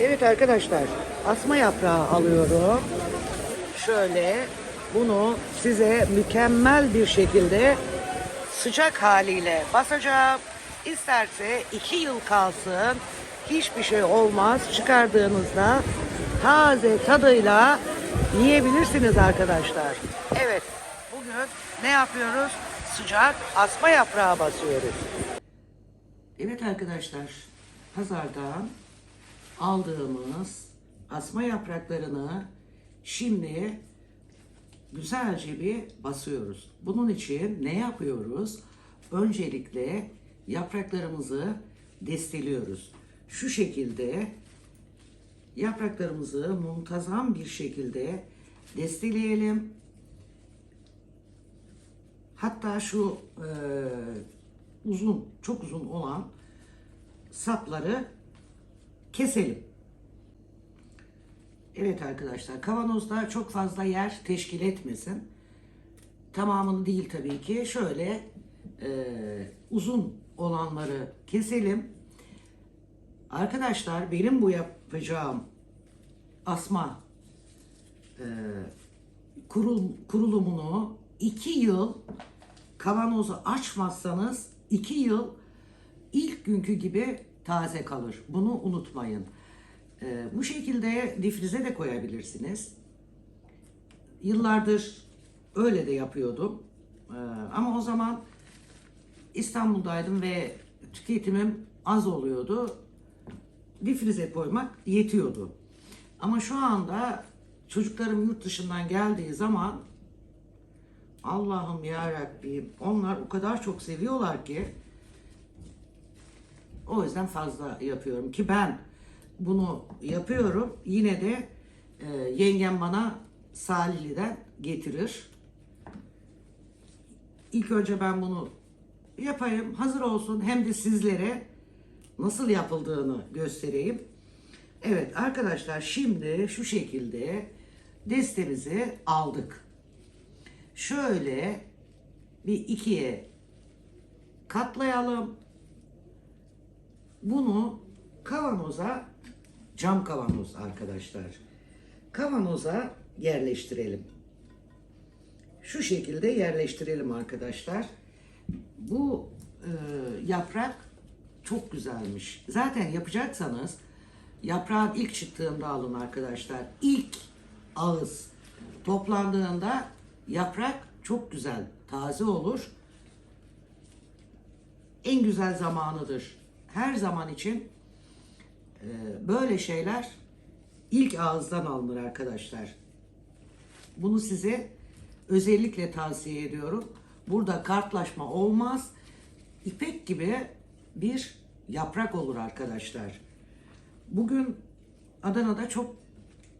Evet arkadaşlar, asma yaprağı alıyorum. Şöyle bunu size mükemmel bir şekilde sıcak haliyle basacağım. İsterse iki yıl kalsın, hiçbir şey olmaz. Çıkardığınızda taze tadıyla yiyebilirsiniz arkadaşlar. Evet, bugün ne yapıyoruz? Sıcak asma yaprağı basıyoruz. Evet arkadaşlar, pazardan aldığımız asma yapraklarını şimdi güzelce bir basıyoruz. Bunun için ne yapıyoruz? Öncelikle yapraklarımızı desteliyoruz. Şu şekilde yapraklarımızı muntazam bir şekilde desteleyelim. Hatta şu e, uzun, çok uzun olan sapları keselim. Evet arkadaşlar kavanozda çok fazla yer teşkil etmesin. Tamamını değil tabii ki. Şöyle e, uzun olanları keselim. Arkadaşlar benim bu yapacağım asma e, kurul, kurulumunu iki yıl kavanozu açmazsanız iki yıl ilk günkü gibi taze kalır. Bunu unutmayın. Ee, bu şekilde difrize de koyabilirsiniz. Yıllardır öyle de yapıyordum. Ee, ama o zaman İstanbul'daydım ve tüketimim az oluyordu. Difrize koymak yetiyordu. Ama şu anda çocuklarım yurt dışından geldiği zaman Allah'ım ya Rabbim onlar o kadar çok seviyorlar ki o yüzden fazla yapıyorum ki ben bunu yapıyorum. Yine de e, yengem bana Salili'den getirir. İlk önce ben bunu yapayım. Hazır olsun. Hem de sizlere nasıl yapıldığını göstereyim. Evet arkadaşlar şimdi şu şekilde destemizi aldık. Şöyle bir ikiye katlayalım. Bunu kavanoza cam kavanoz arkadaşlar. Kavanoza yerleştirelim. Şu şekilde yerleştirelim arkadaşlar. Bu e, yaprak çok güzelmiş. Zaten yapacaksanız yaprağın ilk çıktığında alın arkadaşlar. İlk ağız toplandığında yaprak çok güzel, taze olur. En güzel zamanıdır. Her zaman için e, böyle şeyler ilk ağızdan alınır arkadaşlar. Bunu size özellikle tavsiye ediyorum. Burada kartlaşma olmaz. İpek gibi bir yaprak olur arkadaşlar. Bugün Adana'da çok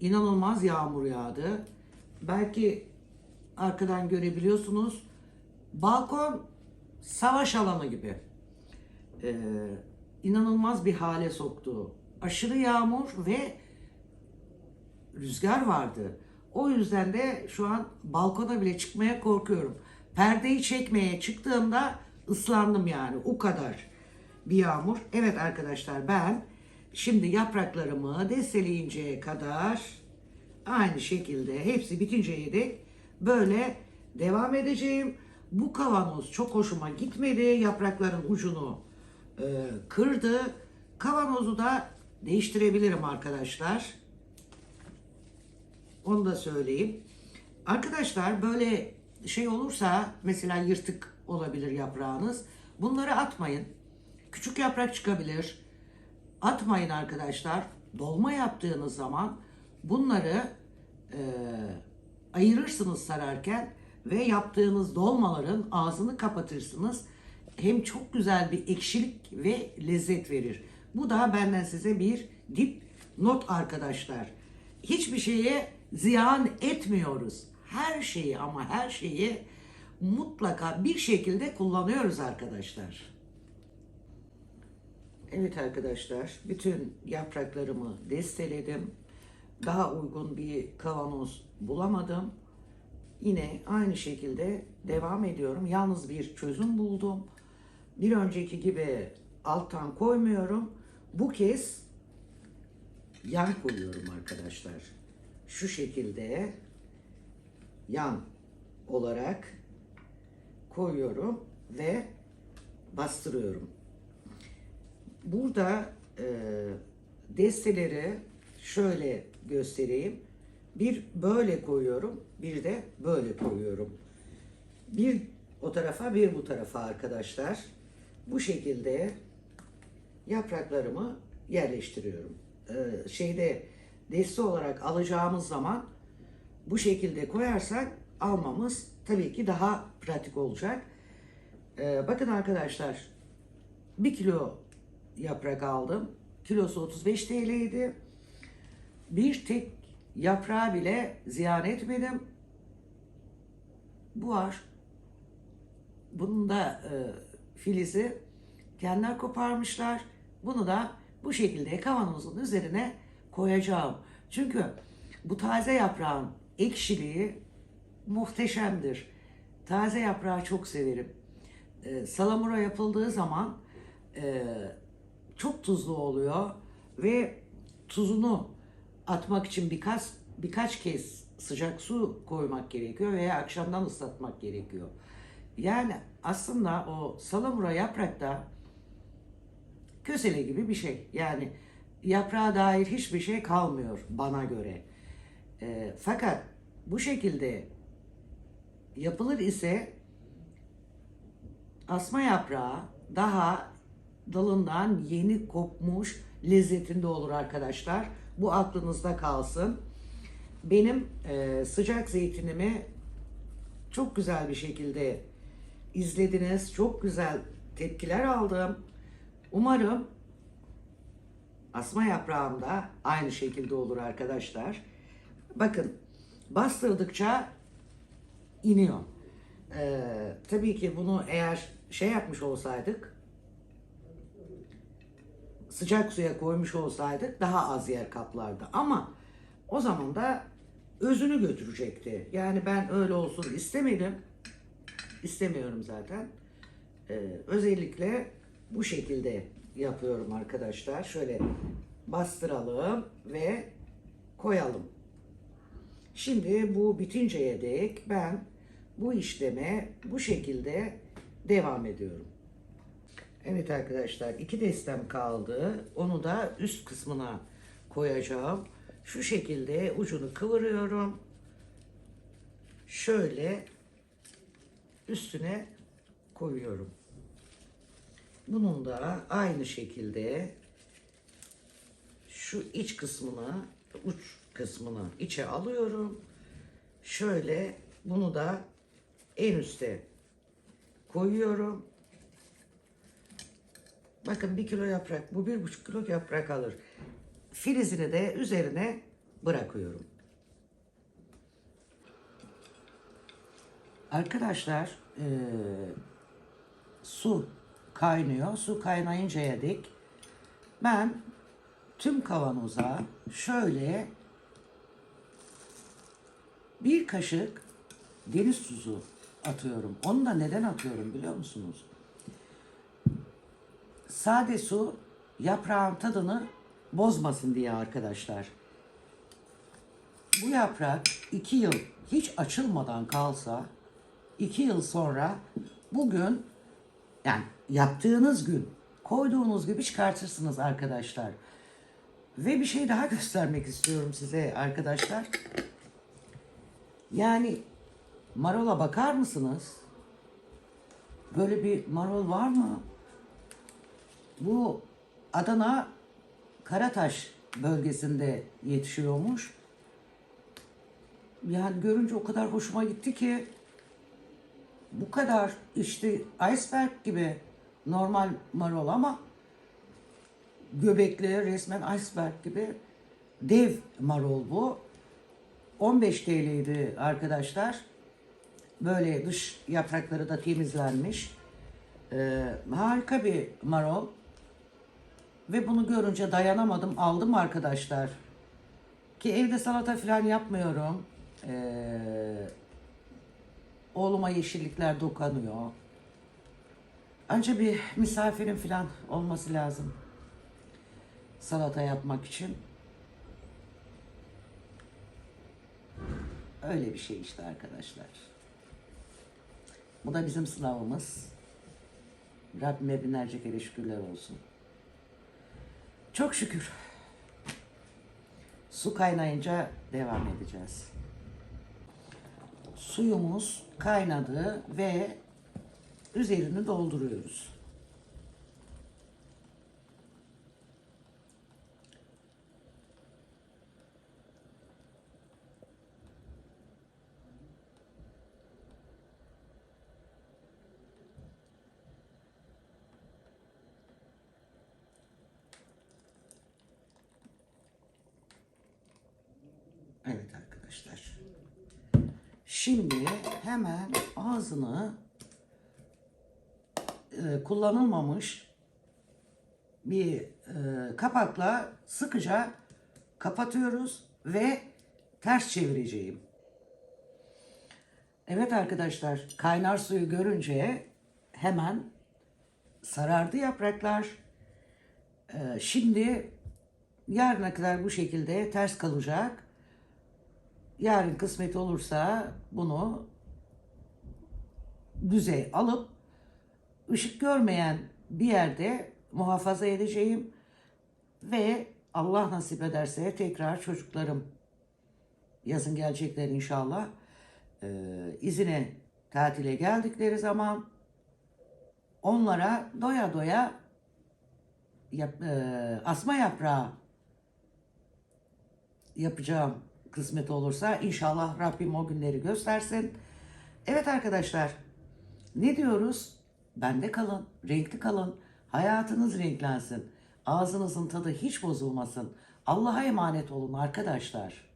inanılmaz yağmur yağdı. Belki arkadan görebiliyorsunuz. Balkon savaş alanı gibi. Ee, inanılmaz bir hale soktu. Aşırı yağmur ve rüzgar vardı. O yüzden de şu an balkona bile çıkmaya korkuyorum. Perdeyi çekmeye çıktığımda ıslandım yani o kadar bir yağmur. Evet arkadaşlar ben şimdi yapraklarımı desteleyinceye kadar aynı şekilde hepsi bitinceye dek böyle devam edeceğim. Bu kavanoz çok hoşuma gitmedi. Yaprakların ucunu e, kırdı. Kavanozu da değiştirebilirim arkadaşlar. Onu da söyleyeyim. Arkadaşlar böyle şey olursa mesela yırtık olabilir yaprağınız. Bunları atmayın. Küçük yaprak çıkabilir. Atmayın arkadaşlar. Dolma yaptığınız zaman bunları e, ayırırsınız sararken ve yaptığınız dolmaların ağzını kapatırsınız. Hem çok güzel bir ekşilik ve lezzet verir. Bu da benden size bir dip not arkadaşlar. Hiçbir şeye ziyan etmiyoruz. Her şeyi ama her şeyi mutlaka bir şekilde kullanıyoruz arkadaşlar. Evet arkadaşlar, bütün yapraklarımı desteledim. Daha uygun bir kavanoz bulamadım. Yine aynı şekilde devam ediyorum. Yalnız bir çözüm buldum. Bir önceki gibi alttan koymuyorum. Bu kez yan koyuyorum arkadaşlar. Şu şekilde yan olarak koyuyorum ve bastırıyorum. Burada e, desteleri şöyle göstereyim. Bir böyle koyuyorum, bir de böyle koyuyorum. Bir o tarafa, bir bu tarafa arkadaşlar. Bu şekilde yapraklarımı yerleştiriyorum. Ee, şeyde deste olarak alacağımız zaman bu şekilde koyarsak almamız tabii ki daha pratik olacak. Ee, bakın arkadaşlar bir kilo yaprak aldım. Kilosu 35 TL idi. Bir tek yaprağı bile ziyan etmedim. Bu var. Bunun da e, filizi kendiler koparmışlar. Bunu da bu şekilde kavanozun üzerine koyacağım. Çünkü bu taze yaprağın ekşiliği muhteşemdir. Taze yaprağı çok severim. E, salamura yapıldığı zaman e, çok tuzlu oluyor ve tuzunu atmak için birkaç birkaç kez sıcak su koymak gerekiyor veya akşamdan ıslatmak gerekiyor. Yani aslında o salamura yaprakta kösele gibi bir şey. Yani yaprağa dair hiçbir şey kalmıyor bana göre. E, fakat bu şekilde yapılır ise asma yaprağı daha dalından yeni kopmuş lezzetinde olur arkadaşlar. Bu aklınızda kalsın. Benim e, sıcak zeytinimi çok güzel bir şekilde izlediniz. Çok güzel tepkiler aldım. Umarım asma yaprağımda aynı şekilde olur arkadaşlar. Bakın bastırdıkça iniyor. Ee, tabii ki bunu eğer şey yapmış olsaydık sıcak suya koymuş olsaydık daha az yer kaplardı. Ama o zaman da özünü götürecekti. Yani ben öyle olsun istemedim. İstemiyorum zaten. Ee, özellikle bu şekilde yapıyorum arkadaşlar. Şöyle bastıralım ve koyalım. Şimdi bu bitinceye dek ben bu işleme bu şekilde devam ediyorum. Evet arkadaşlar iki destem kaldı. Onu da üst kısmına koyacağım. Şu şekilde ucunu kıvırıyorum. Şöyle üstüne koyuyorum. Bunun da aynı şekilde şu iç kısmını, uç kısmını içe alıyorum. Şöyle bunu da en üste koyuyorum. Bakın bir kilo yaprak, bu bir buçuk kilo yaprak alır. Filizini de üzerine bırakıyorum. Arkadaşlar eee, su kaynıyor. Su kaynayıncaya dek ben tüm kavanoza şöyle bir kaşık deniz tuzu atıyorum. Onu da neden atıyorum biliyor musunuz? Sade su yaprağın tadını bozmasın diye arkadaşlar. Bu yaprak iki yıl hiç açılmadan kalsa iki yıl sonra bugün yani yaptığınız gün koyduğunuz gibi çıkartırsınız arkadaşlar. Ve bir şey daha göstermek istiyorum size arkadaşlar. Yani marola bakar mısınız? Böyle bir marol var mı? Bu Adana Karataş bölgesinde yetişiyormuş. Yani görünce o kadar hoşuma gitti ki bu kadar işte iceberg gibi normal marul ama göbekli resmen iceberg gibi dev marul bu. 15 TL'ydi arkadaşlar. Böyle dış yaprakları da temizlenmiş. Ee, harika bir marul. Ve bunu görünce dayanamadım aldım arkadaşlar. Ki evde salata falan yapmıyorum. Ee, Oğluma yeşillikler dokanıyor. Önce bir misafirin falan olması lazım. Salata yapmak için. Öyle bir şey işte arkadaşlar. Bu da bizim sınavımız. Rabbime binlerce kere şükürler olsun. Çok şükür. Su kaynayınca devam edeceğiz. Suyumuz kaynadı ve üzerini dolduruyoruz. Evet arkadaşlar. Şimdi hemen ağzını e, kullanılmamış bir e, kapakla sıkıca kapatıyoruz ve ters çevireceğim. Evet arkadaşlar kaynar suyu görünce hemen sarardı yapraklar. E, şimdi yarına kadar bu şekilde ters kalacak. Yarın kısmet olursa bunu düzey alıp ışık görmeyen bir yerde muhafaza edeceğim ve Allah nasip ederse tekrar çocuklarım yazın gelecekler inşallah. Ee, izine tatile geldikleri zaman onlara doya doya yap- e, asma yaprağı yapacağım kısmet olursa inşallah Rabbim o günleri göstersin. Evet arkadaşlar ne diyoruz? Bende kalın, renkli kalın, hayatınız renklensin. Ağzınızın tadı hiç bozulmasın. Allah'a emanet olun arkadaşlar.